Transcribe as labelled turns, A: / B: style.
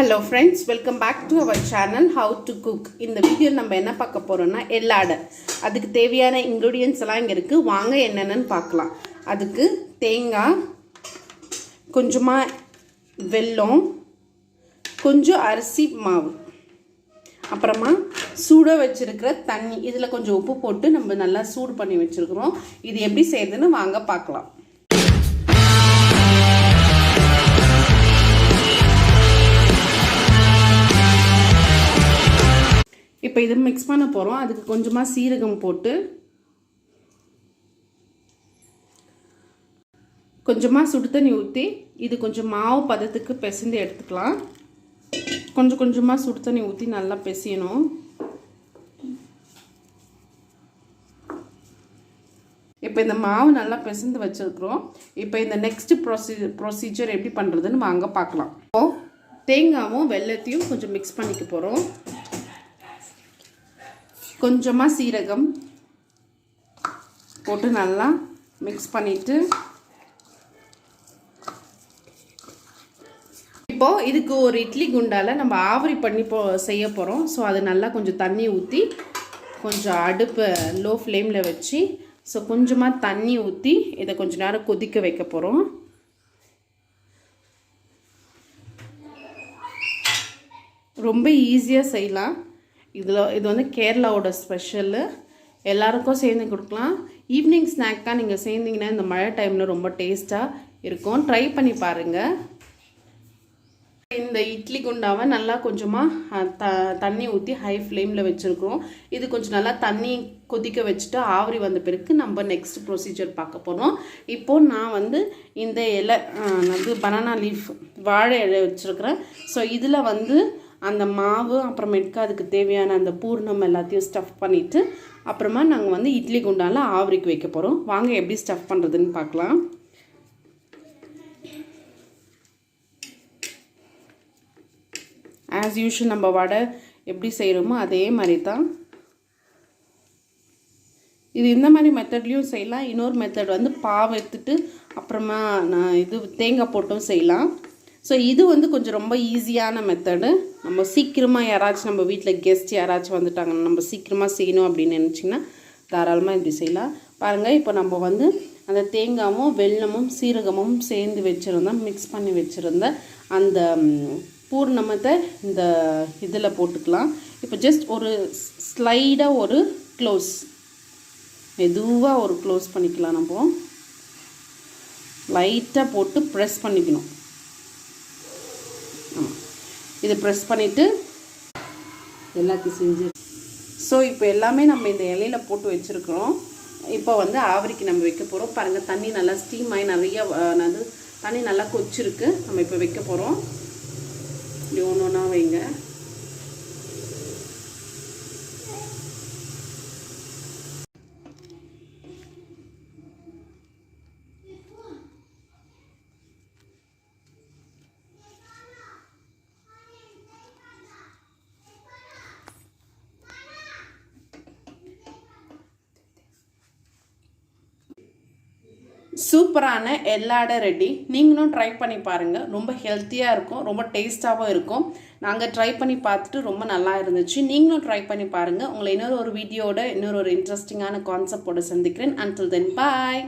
A: Hello friends welcome back to our channel how to cook இந்த video நம்ம என்ன பார்க்க போகிறோம்னா எல்லாடை. அதுக்கு தேவையான இன்க்ரீடியன்ஸ் எல்லாம் இங்கே இருக்குது வாங்க என்னென்னு பார்க்கலாம். அதுக்கு தேங்காய் கொஞ்சமாக வெல்லம் கொஞ்சம் அரிசி மாவு அப்புறமா சூட வச்சுருக்கிற தண்ணி. இதில் கொஞ்சம் உப்பு போட்டு நம்ம நல்லா சூடு பண்ணி வச்சுருக்குறோம். இது எப்படி செய்யுதுன்னு வாங்க பார்க்கலாம். இப்போ இது மிக்ஸ் பண்ண போகிறோம் அதுக்கு கொஞ்சமாக சீரகம் போட்டு கொஞ்சமாக சுடு தண்ணி ஊற்றி இது கொஞ்சம் மாவு பதத்துக்கு பிசைந்து எடுத்துக்கலாம். கொஞ்சம் கொஞ்சமாக சுடு தண்ணி ஊற்றி நல்லா பிசையணும். இப்போ இந்த மாவு நல்லா பிசைந்து வச்சுருக்குறோம். இப்போ இந்த நெக்ஸ்ட் ப்ரொசீ ப்ரொசீஜர் எப்படி பண்ணுறதுன்னு வாங்க பார்க்கலாம். இப்போது தேங்காவும் வெள்ளத்தையும் கொஞ்சம் மிக்ஸ் பண்ணிக்க போகிறோம் கொஞ்சமாக சீரகம் போட்டு நல்லா மிக்ஸ் பண்ணிவிட்டு இப்போது இதுக்கு ஒரு இட்லி குண்டால் நம்ம ஆவரி பண்ணி போ செய்ய போகிறோம் ஸோ அது நல்லா கொஞ்சம் தண்ணி ஊற்றி கொஞ்சம் அடுப்பை லோ ஃப்ளேமில் வச்சு ஸோ கொஞ்சமாக தண்ணி ஊற்றி இதை கொஞ்ச நேரம் கொதிக்க வைக்க போகிறோம் ரொம்ப ஈஸியாக செய்யலாம். இதில் இது வந்து கேரளாவோட ஸ்பெஷலு எல்லாருக்கும் சேர்ந்து கொடுக்கலாம். ஈவினிங் ஸ்நாக்காக நீங்கள் சேர்ந்தீங்கன்னா இந்த மழை டைமில் ரொம்ப டேஸ்ட்டாக இருக்கும். ட்ரை பண்ணி பாருங்கள் இந்த இட்லி குண்டாவை நல்லா கொஞ்சமாக த தண்ணி ஊற்றி ஹை ஃப்ளேமில் வச்சுருக்கிறோம். இது கொஞ்சம் நல்லா தண்ணி கொதிக்க வச்சுட்டு ஆவரி வந்த பிறகு நம்ம நெக்ஸ்ட் ப்ரொசீஜர் பார்க்க போகிறோம் இப்போது நான் வந்து இந்த இலை வந்து பனானா லீஃப் வாழை இலை வச்சுருக்கிறேன். ஸோ இதில் வந்து அந்த மாவு அப்புறமேட்டுக்கு அதுக்கு தேவையான அந்த பூர்ணம் எல்லாத்தையும் ஸ்டஃப் பண்ணிவிட்டு அப்புறமா நாங்கள் வந்து இட்லி குண்டால ஆவரிக்கு வைக்க போகிறோம் வாங்க எப்படி ஸ்டஃப் பண்ணுறதுன்னு பார்க்கலாம். ஆஸ் யூஷுவல் நம்ம வடை எப்படி செய்கிறோமோ அதே மாதிரி தான் இது இந்த மாதிரி மெத்தட்லேயும் செய்யலாம். இன்னொரு மெத்தட் வந்து பாவை எடுத்துட்டு அப்புறமா நான் இது தேங்காய் போட்டும் செய்யலாம். ஸோ இது வந்து கொஞ்சம் ரொம்ப ஈஸியான மெத்தடு நம்ம சீக்கிரமாக யாராச்சும் நம்ம வீட்டில் கெஸ்ட் யாராச்சும் வந்துட்டாங்கன்னா நம்ம சீக்கிரமாக செய்யணும் அப்படின்னு நினச்சிங்கன்னா தாராளமாக இப்படி செய்யலாம். பாருங்கள் இப்போ நம்ம வந்து அந்த தேங்காயும் வெல்லமும் சீரகமும் சேர்ந்து வச்சுருந்தோம் மிக்ஸ் பண்ணி வச்சுருந்த அந்த பூர்ணமத்தை இந்த இதில் போட்டுக்கலாம். இப்போ ஜஸ்ட் ஒரு ஸ்லைடாக ஒரு க்ளோஸ் மெதுவாக ஒரு க்ளோஸ் பண்ணிக்கலாம் நம்ம. லைட்டாக போட்டு ப்ரெஸ் பண்ணிக்கணும். இதை ப்ரெஸ் பண்ணிவிட்டு எல்லாத்தையும் செஞ்சு. ஸோ இப்போ எல்லாமே நம்ம இந்த இலையில் போட்டு வச்சுருக்குறோம். இப்போ வந்து ஆவரிக்கு நம்ம வைக்க போகிறோம் பாருங்கள் தண்ணி நல்லா ஸ்டீம் ஆகி நிறைய அது தண்ணி நல்லா கொச்சிருக்கு. நம்ம இப்போ வைக்க போகிறோம் இப்படி ஒன்று ஒன்றா வைங்க. சூப்பரான எல்லாட ரெடி. நீங்களும் ட்ரை பண்ணி பாருங்கள் ரொம்ப ஹெல்த்தியாக இருக்கும். ரொம்ப டேஸ்ட்டாகவும் இருக்கும். நாங்கள் ட்ரை பண்ணி பார்த்துட்டு ரொம்ப நல்லா இருந்துச்சு. நீங்களும் ட்ரை பண்ணி பாருங்கள் உங்களை இன்னொரு ஒரு வீடியோட இன்னொரு ஒரு இன்ட்ரெஸ்டிங்கான கான்செப்டோட சந்திக்கிறேன். அன்டில் தென் பாய்